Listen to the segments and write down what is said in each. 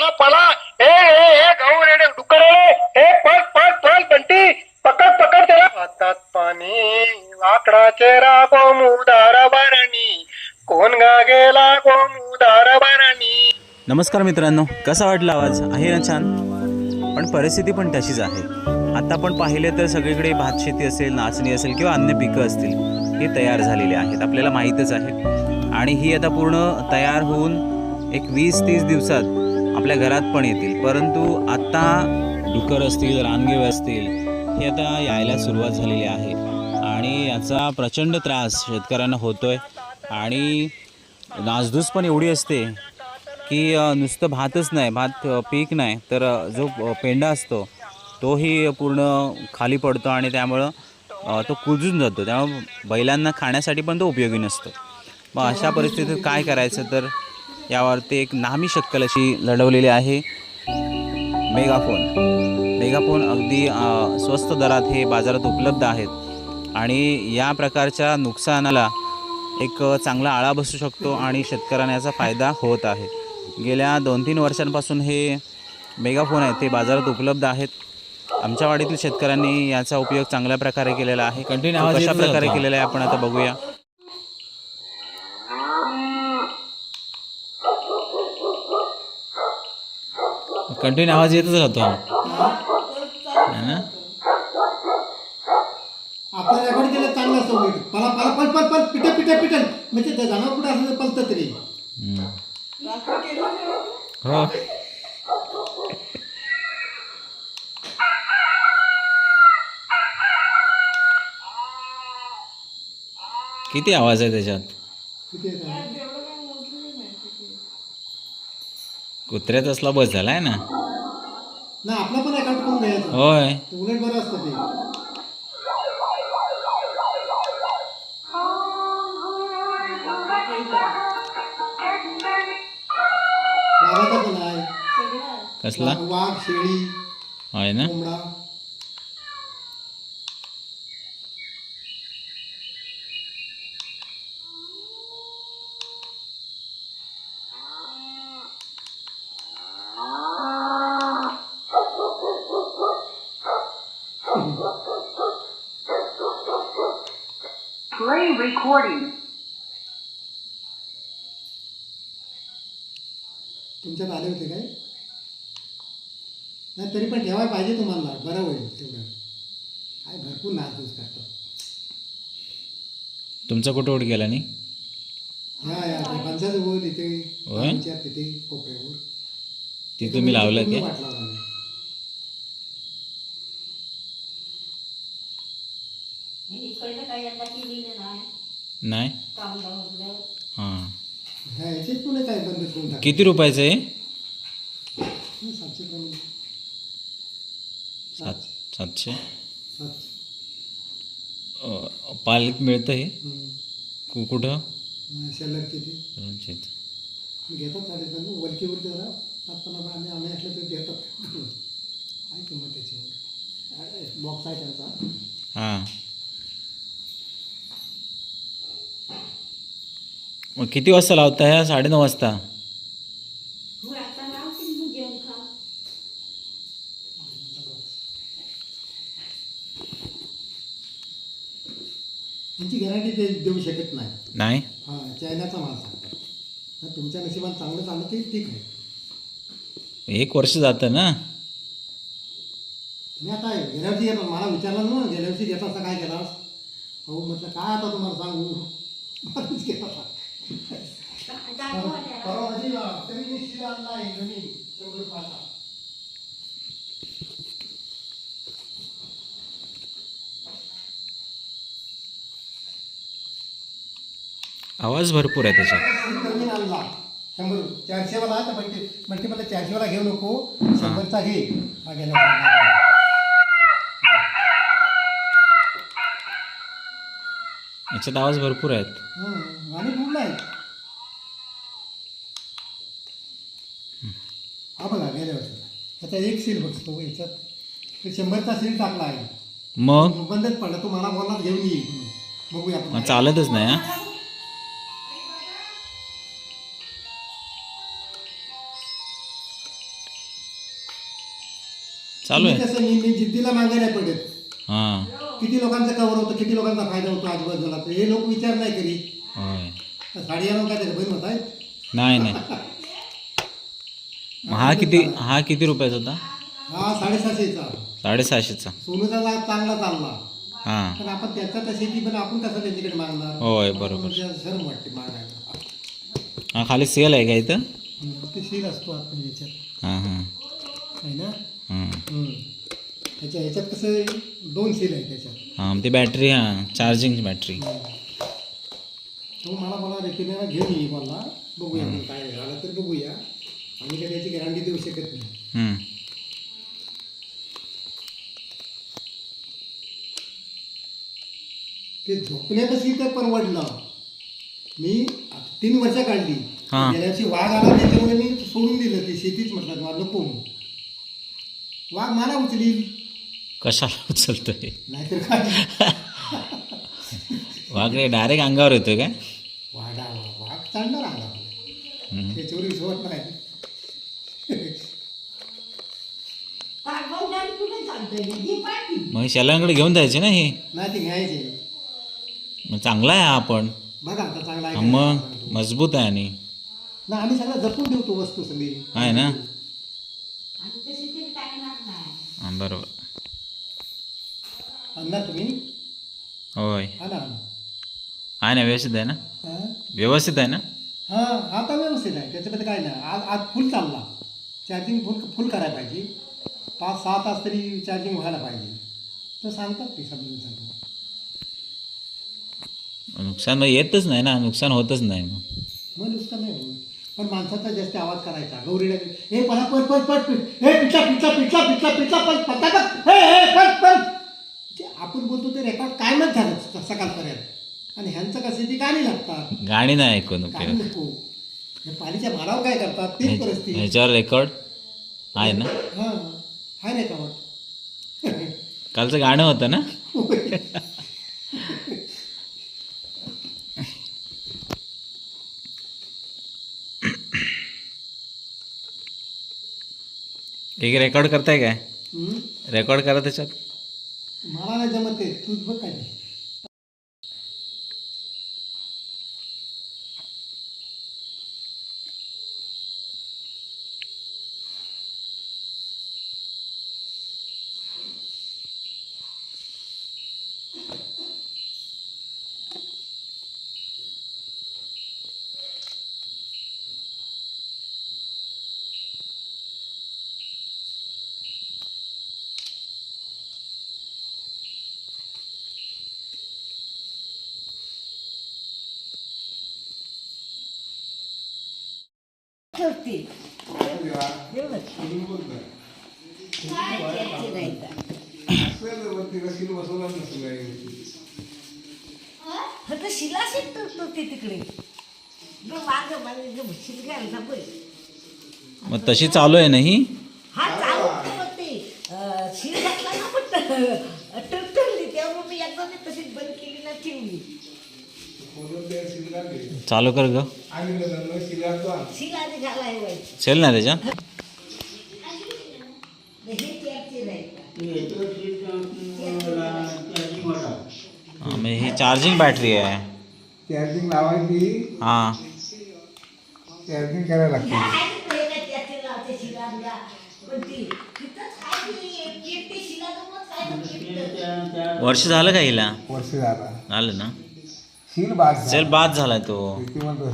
पळा पळा ए ए हे रेडे डुक्कर ए पळ पळ पळ बंटी. पकड पकड त्याला. हातात पाणी वाकडा राबो मुदार बाराणी. कोण गा गेला गोमुदार बाराणी. नमस्कार मित्रांनो कसा वाटला आवाज? आहे ना छान? पण परिस्थिती पण तशीच आहे. आता आपण पाहिले तर सगळीकडे भात शेती असेल नाचणी असेल किंवा अन्य पिकं असतील हे तयार झालेले आहेत. आपल्याला माहीतच आहे. आणि ही आता पूर्ण तयार होऊन एक वीस तीस दिवसात आपल्या घरात पण येतील. परंतु आत्ता डुकर असतील रानगेव असतील हे आता यायला सुरुवात झालेली आहे. आणि याचा प्रचंड त्रास शेतकऱ्यांना होतो आहे आणि नासधूस पण एवढी असते की नुसतं भातच नाही भात पीक नाही. तर जो पेंडा असतो तोही पूर्ण खाली पडतो आणि त्यामुळं तो कुजून जातो. त्यामुळं बैलांना खाण्यासाठी पण तो उपयोगी नसतो. मग अशा परिस्थितीत काय करायचं? तर यावरती एक नामी शक्कल अशी लढवलेली आहे. मेगाफोन. मेगाफोन अगदी स्वस्त दरात हे बाजारात उपलब्ध आहेत. आणि या प्रकारच्या नुकसानाला एक चांगला आळा बसू शकतो आणि शेतकऱ्यांना याचा फायदा होत आहे. गेल्या दोन तीन वर्षांपासून हे मेगाफोन आहेत ते बाजारात उपलब्ध आहेत. आमच्या वाडीतील शेतकऱ्यांनी याचा उपयोग चांगल्या प्रकारे केलेला आहे. कशा येतच प्रकारे. केलेला आहे आपण आता बघूया. कंटिन्यू आवाज येतच राहतो. है ना? आपलं रेकॉर्ड केलं चांगलं असतं उलट पला पला पल पल पल पिटल पिटल पिटल. म्हणजे ते जनावर कुठे असलं तर पलतं तरी. हम्म. हो. किती आवाज आहे त्याच्यात? किती? कुत्र्यात असला बस झाला आहे ना? ना आपलं पण करून घ्यायचं होय. उलट बरं असतं ते. कसला? वाघ- वाघ शेळी होय ना. कोंबडा. Recording. तुमच्यात आले होते काय? नाही तरी पण ठेवायला पाहिजे तुम्हाला. बरं होईल तेवढं. काय भरपूर नाचूस करतात तुमचा कुठं उठ गेला नाही? ह्या या पंचायत वर तिथे होय? आमच्या तिथे कोपऱ्यावर. ती तुम्ही लावलं पूर्ण की? वाट लावला नाही. इकडलं काही आता केलेलं नाही. नाही? हां. ह्या याचेच पुढे काय बंद करून टाक किती रुपयाचं आहे? सातशे प्रमाणे सात सातशे? सातशे अ, मिळतं हे? हम्म. कु- कुठं? शेल्लर किती. घेतात साडे पण वलकीवरती जरा पाच पन्नास आम्ही आम्ही असले तर देतात काय किंमत त्याची बॉक्स आहे त्यांचा हां. मग किती वाजता लावता ह्या? साडेनऊ वाजता. त्यांची गॅरंटी ते देऊ शकत नाही. नाही? हां चायनाचा माल सांगतात तर तुमच्या नशिबात चांगलं चाललं ते ठीक आहे. एक वर्ष जातं ना? मी आता गेल्या वर्षी येतो मला विचारलं ना गेल्या वर्षी घेत असता काय केलास? अहो म्हटलं काय आता तुम्हाला सांगू? बरंच केलं आवाज भरपूर आहे त्याचा. शंभर चारशेवाला तर म्हणते म्हणते मला चारशेवाला घेऊ नको. शंभरचा घे मागे गेला वर्षी. याच्यात आवाज भरपूर आहेत. हं, हा. बघा गेल्या त्याचा एक सील याच्यात. शंभरचा सील टाकला आहे. मग? बंदच पडला तो मला बोलला घेऊन ये बघूया आपण. मग चालतच नाही हा? चालू आहे. कसं मी मी जिद्दीला मागायला पडत. हां. किती लोकांचं कवर होतं किती लोकांचा फायदा होतो आजूबाजूला तर? हे लोक विचार नाही करीत. होय. साडी काय बहीण होत आहे नाही नाही. मग हा किती हा किती रुपयाचा होता? हा साडेसहाशेचा. साडेसहाशेचा. सोनूचा लाभ चांगला चालला. हां. पण आपण त्याचा तर शेती पण आपण कसं त्यांच्याकडे मागणार? होय, बरोबर. म्हणजे शरम वाटते मागायला. हा खाली सेल आहे का इथं? हम्म, ते सील असतो आपण याच्यात. हां हां. आहे ना? हां हम्म. त्याच्या ह्याच्यात कसं आहे, दोन सील आहे त्याच्यात. हां ती बॅटरी हां चार्जिंग बॅटरी तो मला मला रेटिनाला घेऊन येईल मला बघूया काय झालं तर बघूया. आम्ही काय त्याची गॅरंटी देऊ शकत नाही. हम्म. ते झोपण्यापाशी तर परवडलं. मी तीन वर्ष काढली. हा. गेल्या वर्षी वाघ आला त्याच्यामुळे मी सोडून दिलं. ते शेतीच म्हटलं मला नको. म्हणून. वाघ मला उचलील. कशाला उचलतोय? वाघ डायरेक्ट अंगावर येतोय काय? वाघ चालणार. त्याच्यावर विश्वास नाही. मग शेलांकडे घेऊन जायचे ना हे? नाही ते घ्यायचे. मग चांगला आहे हा आपण. बघा आता चांगला आहे हा, का मग. मजबूत आहे आणि. ना आम्ही सगळं जपून ठेवतो वस्तू सगळी. आहे ना? बरोबर. आणणार तुम्ही होय आणा आणा. आहे ना व्यवस्थित आहे ना हा? व्यवस्थित आहे ना हा आता व्यवस्थित आहे त्याच्यामध्ये काय नाही आज आज फुल चालला चार्जिंग फुल फुल करायला पाहिजे पाच सहा तास तरी चार्जिंग व्हायला पाहिजे तर सांगतात ते समजून सांगतो नुकसान मग येतच नाही ना नुकसान होतच नाही मग मग नुसतं नाही होत पण माणसाचा जास्त आवाज करायचा गौरीला हे मला पट पट पट हे पिठला पिठला पिठला पिठला पिठला पट पटापट हे हे पट आपण बोलतो ते रेकॉर्ड कायमच झालं सकाळपर्यंत. आणि ह्यांचं कसं ती गाणी लागतात. गाणी नाही ऐकून गाणी उपयोग नको. हे पाणीच्या मारावर काय करतात? तेच ह्याच्या- परिस्थिती. ह्याच्यावर रेकॉर्ड आहे ना? हां हाय रेकॉर्ड कालचं गाणं होतं ना? एक रेकॉर्ड करताय काय? हम्म? रेकॉर्ड करा त्याच्यात. मला नाही जमत ते तूच बघ काय ते. ठेवते. फक्त शिला शिकतो ते तिकडे. ग माग तशी चालू आहे ना ही? हा चालू मग ते. अं, शिल घातला ना पण टरटरली त्यामुळे मी एकदा ते तशीच बंद केली ना ठेवली. चालू कर ग. शिल आधी घालाय व्हायची चल ना त्याच्यात हे त्याचे नाही हा, मग ही चार्जिंग बॅटरी आहे चार्जिंग लावायची हां चार्जिंग करायला लागते त्याचे लावते शिलांना पण ती तिथंच काय ती एकटी शिला जमत काय वर्ष झालं का हिला? वर्ष झाला. झालं ना? शील बाद चल बाद झालाय तो. किती म्हणतो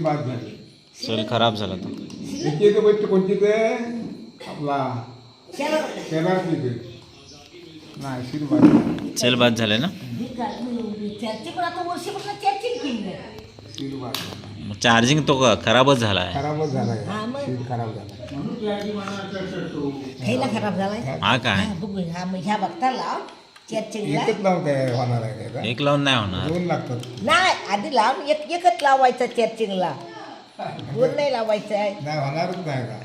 बाद झाली. चल खराब झाला तो. कोणती ते आपला ते नाही बाद झाली. चल बाद ना? झाला. मग चार्जिंग तो क- खराबच झालाय खराबच झाला हा, मग. शील खराब झाला खायला खराब झालाय. हा काय? हा, हा ह्या बघता लाव चर्चिंगला एकच लावून काय होणार आहे काय एक लावून नाही होणार दोन लागतात नाही आधी लाव एक एकच लावायचा चर्चिंगला दोन नाही लावायचं आहे नाही होणारच नाही का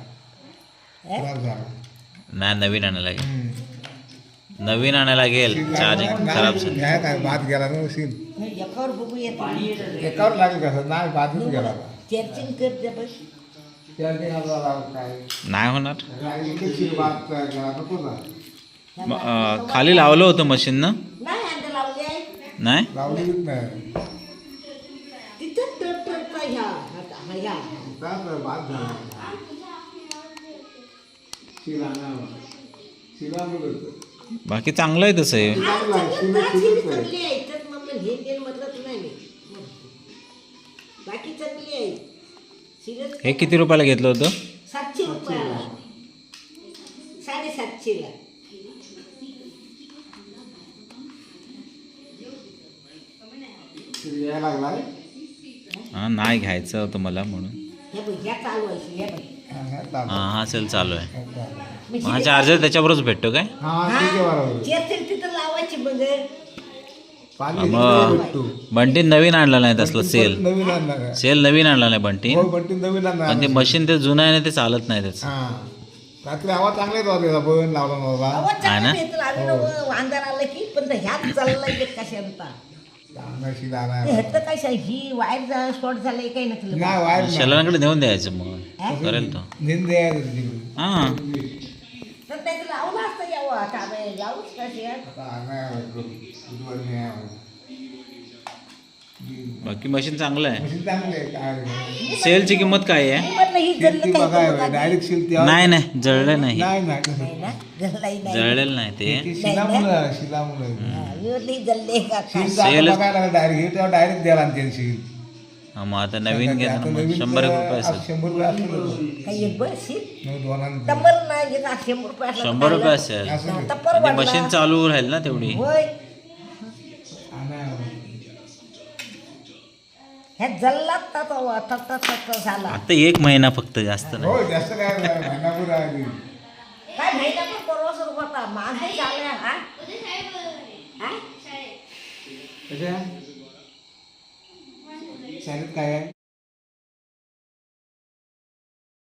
हे? खराब झाला नाही नवीन आणायला लागेल हम्म. नवीन आणायला लागेल चार्जिंग खराब झाली नाही काय भात गेला ना सीन एकावर बघू येत एकावर लागेल कसं नाही भातच गेला चार्जिंग करते बस त्याने आपल्याला काय नाही होणार भात गेला नको ना अं, खाली लावलं होतं मशीन ना? नाही हँड लावले आहे. नाही? लावलीच नाही. तिथं तर तर ह्या? हा ह्या. काय भात झाला. शिला शिला बोलत बाकी चांगलं आहे तसं हे. चांगलं आहे, तर मग हे म्हटलं नाही मी. बाकी हे किती रुपयाला घेतलं होतं? सातशे रुपयाला. साडेसातशेला. हां नाही घ्यायचं होतं मला म्हणून. हे बघ ह्या चालू आहे ह्या बघ. हा, हा. हां हा सेल चालू आहे. मग हा चार्जर त्याच्याबरोबरच भेटतो काय? हा ठीक आहे बरोबर. चेअर तिथं लावायची बघ पाणी मग भेटतो. बंटी नवीन आणलं नाही तसलं सेल नवीन आणणार आहे. सेल नवीन आणला नाही बंटी. हो पण ते नवीन आणणार पण ते मशीन ते जुनं आहे ना ते चालत नाही त्याचं. हा. रात्री आवाज चांगला येतो त्याचा बन लावला ना बाबा आवाज आहे ना? चांगला येतो आम्ही ना अंधार आलं की पण ते ह्यात चाललंय कशांता ह्याचं काय सांग, ही वायर शॉर्ट झालंय काही नसलं. नाही वायर नाही. नेऊन द्यायचं मग? करेल तो. निंद यायचं तिकडे. हां. तर त्याचं लावलं असतं यावं आता आम्ही लावूच कशी आता नाही करू. बुधवारी नाही आहे. बाकी मशीन चांगलं आहे. मशीन चांगली आहे काय सेलची किंमत काय आहे? ही काय बघा डायरेक्ट नाही नाही जळलं नाही. नाही नाही. नाही. ना नाही जळलेलं नाही ते. हा, का काय? शिल बघायला डायरेक्ट हे तेव्हा डायरेक्ट द्यायला आणि शिल. हा, मग आता नवीन आता मग. नवीन शंभर एक रुपये असेल. शंभर रुपये असेल काही एक बस ही नऊ दोनांनी टंबर नाही घेत आज शंभर रुपये असला. तर शंभर रुपये नाही. मशीन चालू राहील ना तेवढी. होय हा, नाही. ह्या जल्लात तर तत तत झाला आता एक महिना फक्त जास्त नाही हो जास्त काय नाही. महिनाभर आहे. काय महिना पण परवा सुरू होता माझे झालं हा हा? शाळेत काय आहे